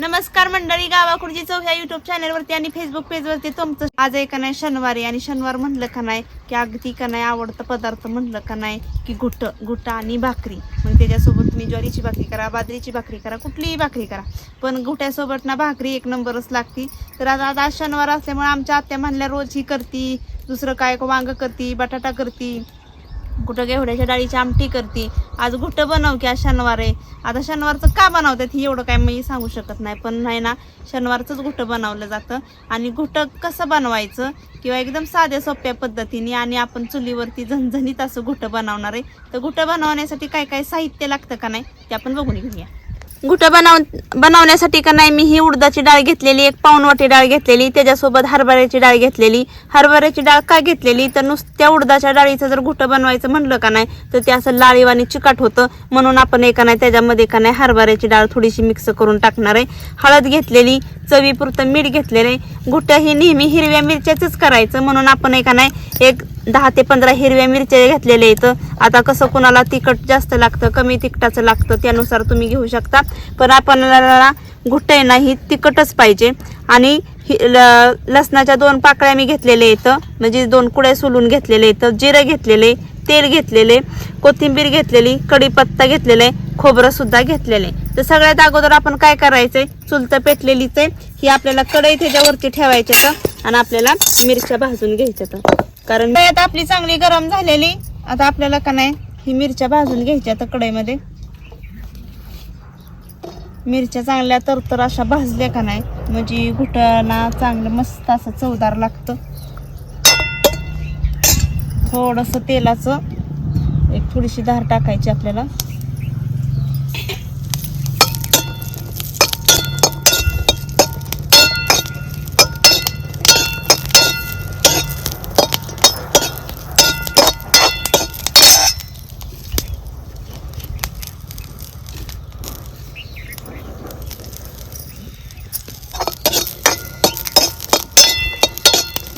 नमस्कार मंडळी गावाकडची चव ह्या युट्यूब चॅनलवरती आणि फेसबुक पेजवरती तुमचं आज आहे का नाही शनिवारी आणि शनिवार म्हणलं का नाही की अगदी का नाही आवडतं पदार्थ म्हणलं का नाही की घुट घुट आणि भाकरी. मग त्याच्यासोबत तुम्ही ज्वारीची भाकरी करा बाजरीची भाकरी करा कुठलीही भाकरी करा. पण घुट्यासोबत ना भाकरी एक नंबरच लागती. तर आज आज आज शनिवार असल्यामुळे आमच्या आत्या म्हणल्या रोज ही करती दुसरं काय वांग करती बटाटा करती. कुठं घेवड्याच्या डाळीची आमटी करते. आज घुटं बनव की आज शनिवार आहे. आता शनिवारचं का बनवतात ही एवढं काय मी सांगू शकत नाही. पण नाही ना शनिवारचंच घुटं बनवलं जातं. आणि घुटं कसं बनवायचं किंवा एकदम साध्या सोप्या पद्धतीने आणि आपण चुलीवरती झणझणीत असं घुटं बनवणार आहे. तर घुटं बनवण्यासाठी काय काय साहित्य लागतं का नाही ते आपण बघून घेऊया. घुटं बनव बनवण्यासाठी का नाही मी ही उडदाची डाळ घेतलेली एक पाऊण वाटी डाळ घेतलेली त्याच्यासोबत हरभऱ्याची डाळ घेतलेली. हरभऱ्याची डाळ का घेतलेली? तर नुसत्या उडदाच्या डाळीचं जर घुटं बनवायचं म्हणलं का नाही तर ते असं लाळीवाणी चिकट होतं. म्हणून आपण एका नाही त्याच्यामध्ये का नाही हरभऱ्याची डाळ थोडीशी मिक्स करून टाकणार आहे. हळद घेतलेली चवीपुरतं मीठ घेतलेलं आहे. घुटं ही नेहमी हिरव्या मिरच्याचंच करायचं. म्हणून आपण एका नाही एक दहा ते पंधरा हिरव्या मिरच्या घेतलेल्या आहेत. आता कसं कोणाला तिखट जास्त लागतं कमी तिखटाचं लागतं त्यानुसार तुम्ही घेऊ शकता. पण आपल्याला घुट्ट आहे ना ही तिखटच पाहिजे. आणि ल- लसणाच्या दोन पाकळ्या मी घेतलेल्या आहेत. म्हणजे दोन कुड्या सोलून घेतलेले आहेत. जिरं घेतलेले तेल घेतलेले कोथिंबीर घेतलेली कढीपत्ता घेतलेला आहे खोबरं सुद्धा घेतलेलं आहे. तर सगळ्यात अगोदर आपण काय करायचंय? चुलतं पेटलेलीच आहे. ही आपल्याला कढई त्याच्यावरती ठेवायची आणि आपल्याला मिरच्या भाजून घ्यायच्या तर कारण आता आपली चांगली गरम झालेली. आता आपल्याला का नाही? ही मिरच्या भाजून घ्यायच्या आता कढईमध्ये. मिरच्या चांगल्या तरतर अशा भाजल्या का नाही? म्हणजे घुटणा चांगलं मस्त असं चवदार लागतं. थोडंसं तेलाचं एक थोडीशी धार टाकायची आपल्याला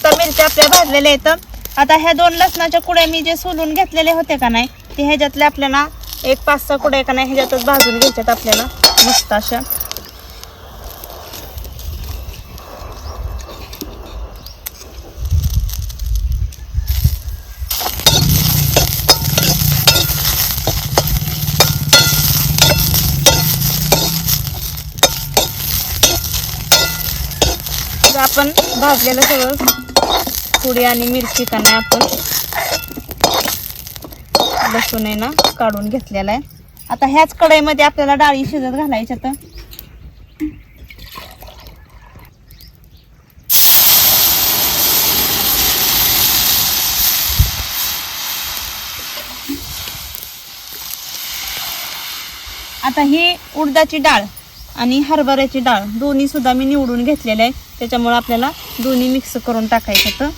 तर मिरच्या आपल्या भाजलेल्या आहेत. आता ह्या दोन लसणाच्या कुड्या मी जे सोलून घेतलेले होते का नाही ते ह्याच्यातले आपल्याला एक पाच सहा कुड्या का नाही ह्याच्यातच भाजून घ्यायच्यात आपल्याला. मस्त अशा. आपण भाजलेलं सगळं पुडी आणि मिरची का नाही आपण लसूण आहे ना काढून घेतलेला आहे. आता ह्याच कढईमध्ये आपल्याला डाळी शिजत घालायच्या तर आता ही उडदाची डाळ आणि हरभऱ्याची डाळ दोन्ही सुद्धा मी निवडून घेतलेले आहे. त्याच्यामुळे आपल्याला दोन्ही मिक्स करून टाकायचं तर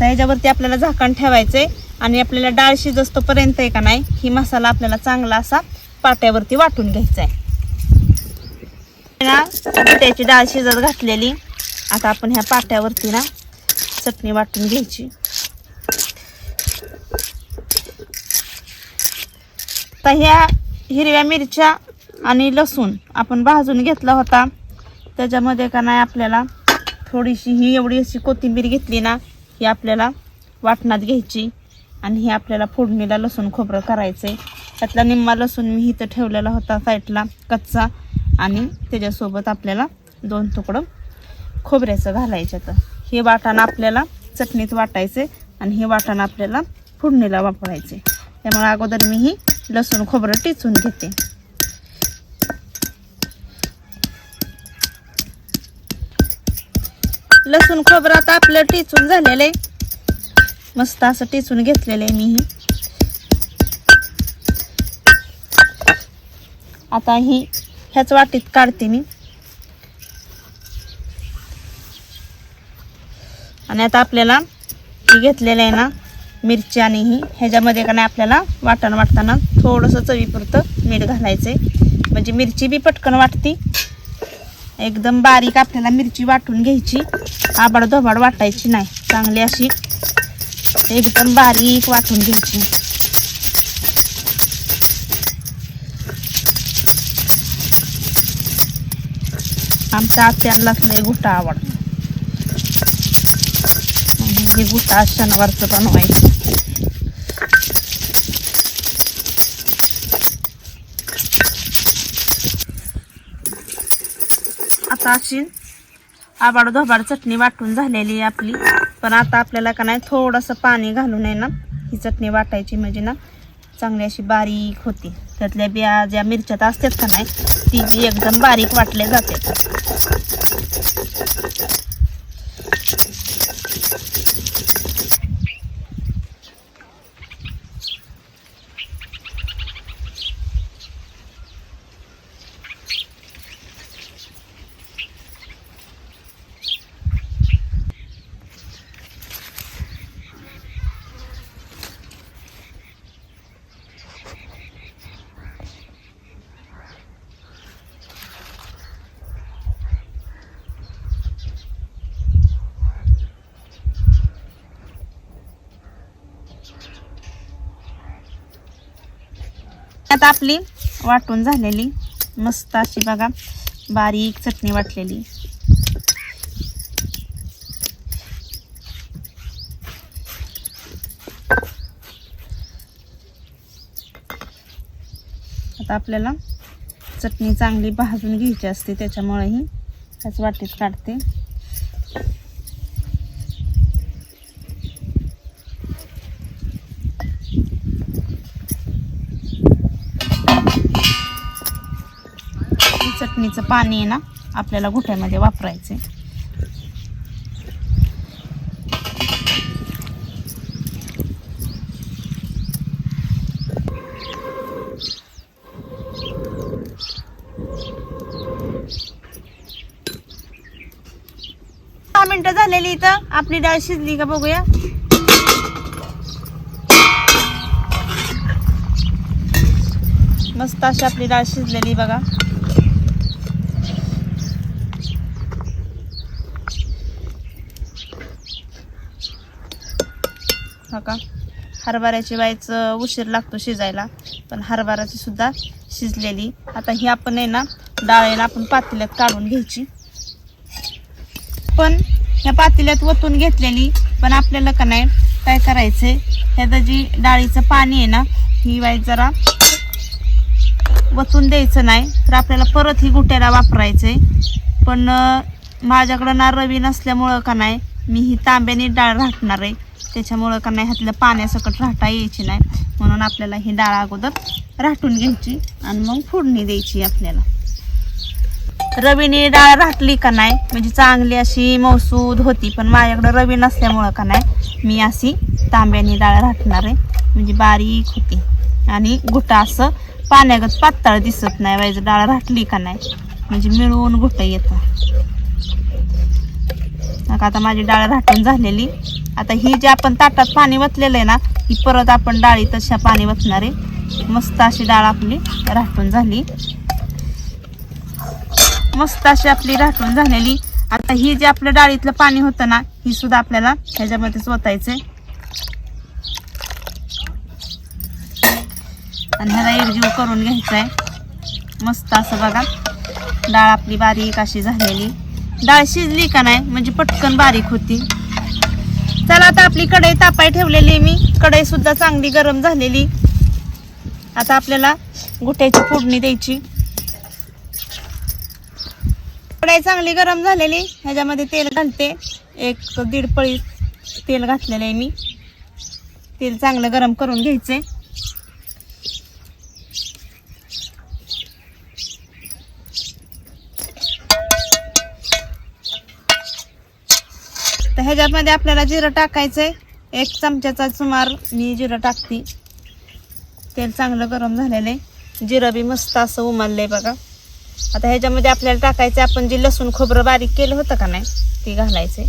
आता ह्याच्यावरती आपल्याला झाकण ठेवायचंय. आणि आपल्याला डाळ शिजस्तोपर्यंत आहे का नाही ही मसाला आपल्याला चांगला असा पाट्यावरती वाटून घ्यायचा आहे ना त्याची डाळ शिजत घातलेली. आता आपण ह्या पाट्यावरती ना चटणी वाटून घ्यायची. तर ह्या हिरव्या मिरच्या आणि लसूण आपण भाजून घेतला होता. त्याच्यामध्ये का नाही आपल्याला थोडीशी ही एवढी अशी कोथिंबीर घेतली ना ही आपल्याला वाटणात घ्यायची. आणि ही आपल्याला फोडणीला लसूण खोबरं करायचं आहे त्यातला निम्मा लसूण मी इथं ठेवलेला होता साईडला कच्चा. आणि त्याच्यासोबत आपल्याला दोन तुकडं खोबऱ्याचं घालायचं तर हे वाटाणं आपल्याला चटणीत वाटायचे आणि हे वाटाणं आपल्याला फोडणीला वापरायचे त्यामुळे अगोदर मी ही लसूण खोबरं टिचून घेते. लसूण खोबरं आता आपलं टिचून झालेलं आहे. मस्त असं टिचून घेतलेलं आहे मी ही आता ही ह्याच वाटीत काढते मी. आणि आता आपल्याला ही घेतलेलं आहे ना मिरची आणि ही. ह्याच्यामध्ये का नाही आपल्याला वाटण वाटताना थोडंसं चवीपुरतं मीठ घालायचं आहे म्हणजे मिरची बी पटकन वाटती. एकदम बारीक आपल्याला मिरची वाटून घ्यायची. आबाड धोबाड वाटायची नाही. चांगली अशी एकदम बारीक वाटून घ्यायची. आमच्या आत्यांलाच नाही गुटा आवडतो. गुटा शनिवारचं बनवायचं. अशी आबाड धोबाड चटणी वाटून झालेली आहे आपली. पण आता आपल्याला का नाही थोडंसं पाणी घालून आहे ना ही चटणी वाटायची म्हणजे ना चांगली अशी बारीक होती. त्यातल्या बिया ज्या मिरच्यात असतात का नाही ती बी एकदम बारीक वाटले जाते आता आपली वाटून झालेली. मस्त अशी बघा बारीक चटणी वाटलेली. आता आपल्याला चटणी चांगली भाजून घ्यायची असते त्याच्यामुळे ही त्याच वाटीत काढते. चटणीचं पाणी आहे ना आपल्याला घुट्यामध्ये वापरायचं दहा मिनटं झालेली इथं. आपली डाळ शिजली का बघूया. मस्त अशी आपली डाळ शिजलेली बघा. हा का हरभऱ्याची वाईचं उशीर लागतो शिजायला पण हरभऱ्याची सुद्धा शिजलेली. आता ही आपण आहे ना डाळेला आपण पातेल्यात काढून घ्यायची. पण ह्या पातेल्यात वतून घेतलेली पण आपल्याला का नाही काय करायचंय? ह्याचं जी डाळीचं पाणी आहे ना ही बाय जरा वतून द्यायचं नाही तर आपल्याला परत ही गुट्याला वापरायचंय. पण माझ्याकडं ना रवी नसल्यामुळं का नाही मी ही तांब्याने डाळ राखणार आहे त्याच्यामुळं का नाही ह्यातल्या पाण्यासकट राहता यायची नाही. म्हणून आपल्याला ही डाळ अगोदर राहटून घ्यायची आणि मग फोडणी द्यायची आपल्याला. रवीने डाळ राहटली का नाही? म्हणजे चांगली अशी मौसूद होती पण माझ्याकडं रवी नसल्यामुळं का नाही मी अशी तांब्याने डाळ राहटणार आहे. म्हणजे बारीक होती. आणि गुटा असं पाण्यागत पातळ दिसत नाही. वायचं डाळ राहटली का नाही? म्हणजे मिळून गुटं येतं आता माझी डाळ राहटून झालेली. आता ही जी आपण ताटात पाणी वतलेलं आहे ना ही परत आपण डाळी तशा पाणी वतणार आहे. मस्त अशी डाळ आपली राखून झाली. मस्त अशी आपली राखून झालेली. आता ही जे आपल्या डाळीतलं पाणी होतं ना ही सुद्धा आपल्याला ह्याच्यामध्येच ओतायचंय आणि ह्याला एकजीव करून घ्यायचा आहे मस्त असं बघा. डाळ आपली बारीक अशी झालेली. डाळ शिजली का नाही म्हणजे पटकन बारीक होती. चला आता आपली कढई तापाय ठेवलेली मी. कढई सुद्धा चांगली गरम झालेली. आता आपल्याला गुट्याची फोडणी द्यायची. कढई चांगली गरम झालेली. ह्याच्यामध्ये तेल घालते. एक दीड पळी तेल घातलेलं आहे मी. तेल चांगलं गरम करून घ्यायचे तर ह्याच्यामध्ये आपल्याला जिरं टाकायचंय. एक चमच्याचा सुमार मी जिरं टाकते. तेल चांगलं गरम झालेलं आहे. जिरं बी मस्त असं उमाललं आहे बघा. आता ह्याच्यामध्ये आपल्याला टाकायचं आपण जे लसूण खोबरं बारीक केलं होतं का नाही ते घालायचं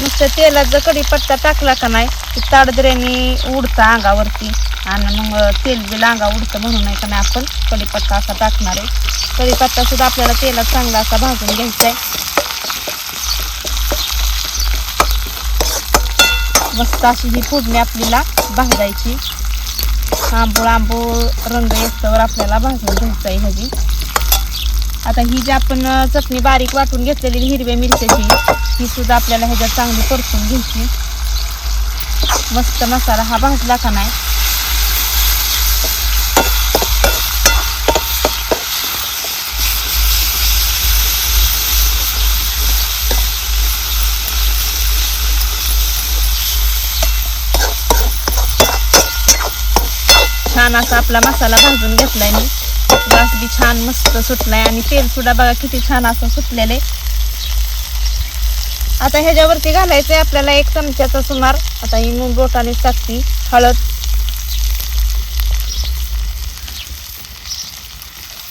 नुसतं तेलात जर कढीपत्ता टाकला का नाही की उडता अंगावरती. आणि मग तेल जे लांगा उडतं म्हणून नाही का नाही आपण कढीपत्ता असा टाकणार आहे. कढीपत्ता सुद्धा आपल्याला तेलात चांगला असा भाजून घ्यायचा आहे. मस्त अशी ही फोडणी आपल्याला भाजायची. आंबूळ आंबूळ रंग येतवर आपल्याला भाजून घ्यायचं आहे ह्याची. आता ही जी आपण चटणी बारीक वाटून घेतलेली हिरव्या मिरच्याची ही सुद्धा आपल्याला ह्याच्यात चांगली परतून घ्यायची. मस्त मसाला हा भाजला का नाही? छान असा आपला मसाला भाजून घेतलाय मी. वास बी छान मस्त सुटलाय आणि तेल सुद्धा बघा किती छान असं सुटलेले. आता ह्याच्यावरती घालायचंय आपल्याला एक चमच्याचा सुमार. आता ही मग बोटाने टाकती हळद.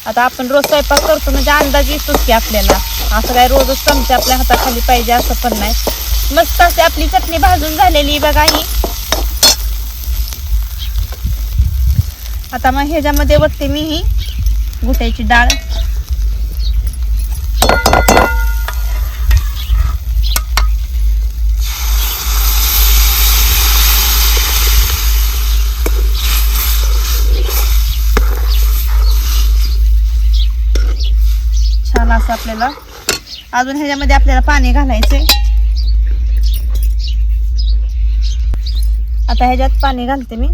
आता आपण रोज स्वयंपाक करतो म्हणजे अंदाज येतोच की आपल्याला. असं काय रोजच चमचे आपल्या हाताखाली पाहिजे असं पण नाही. मस्त असे आपली चटणी भाजून झालेली बघा ही. आता मग ह्याच्यामध्ये बघते मी ही गुट्याची डाळ. छान असं आपल्याला अजून ह्याच्यामध्ये आपल्याला पाणी घालायचंय. आता ह्याच्यात पाणी घालते मी.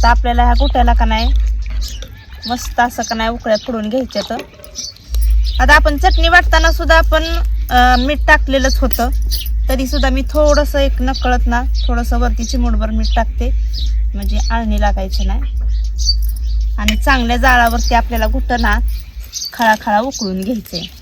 आता आपल्याला ह्या गुट्याला का नाही मस्त असं का नाही उकळ्या फोडून घ्यायच्या तर. आता आपण चटणी वाटताना सुद्धा आपण मीठ टाकलेलंच होतं. तरीसुद्धा मी थोडंसं एक नकळत ना थोडंसं वरती चिमूटभर मीठ टाकते. म्हणजे आळणी लागायची नाही. आणि चांगल्या जाळावरती आपल्याला गुटं ना उकळून घ्यायचे. आहे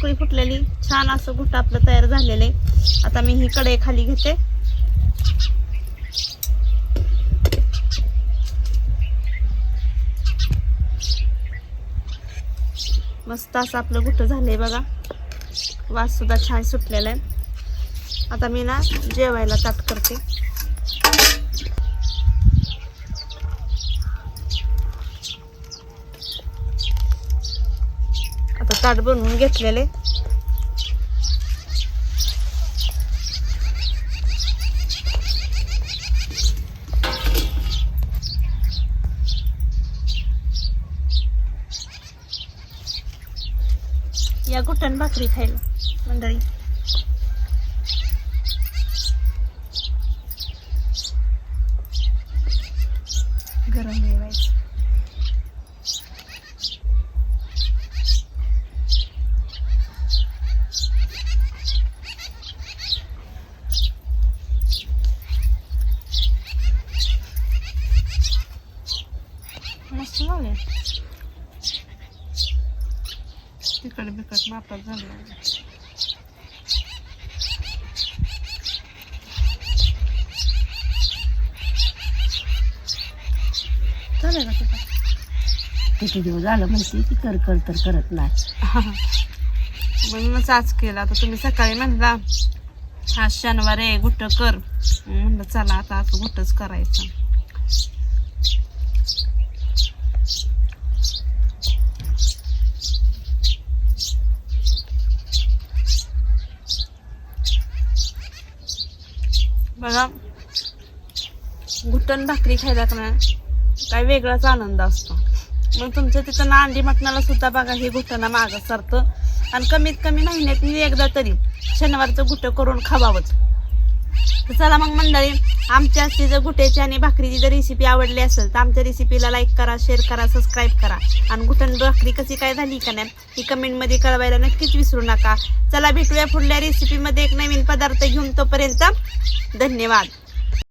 पोकळी फुटलेली. छान असं घुट आपलं तयार झालेलं आहे. आता मी ही कडे खाली घेते. मस्त असं आपलं गुट्ट झालंय बघा. वास सुद्धा छान सुटलेला आहे. आता मी ना जेवायला ताट करते. आता ताट बनवून घेतलेले. या गुटन भाकरी खायला मंडळी. मापात झालं. का तुझं? किती दिवस झालं म्हणते की कर कर तर करत नाही. म्हणूनच आज केला. आता तुम्ही सकाळी म्हणला हा शनिवार आहे गुट्ट कर. म्हणलं चला आता असं गुट्टच करायचं. बघा. घुटण भाकरी खायला का नाही? काय वेगळाच आनंद असतो. मग तुमच्या तिथं नांदी मटणाला सुद्धा बघा हे घुटणं मागं सरतं आणि कमीत कमी महिन्यात एकदा तरी शनिवारचं घुटं करून खावावंच. तर चला मग मंडळी आमच्या जर गुट्याची आणि भाकरीची जर रेसिपी आवडली असेल तर आमच्या रेसिपीला लाईक करा शेअर करा सबस्क्राईब करा. आणि गुटण भाकरी कशी काय झाली का नाही ही कमेंटमध्ये कळवायला नक्कीच विसरू नका. चला भेटूया पुढल्या रेसिपीमध्ये एक नवीन पदार्थ घेऊन तोपर्यंत धन्यवाद.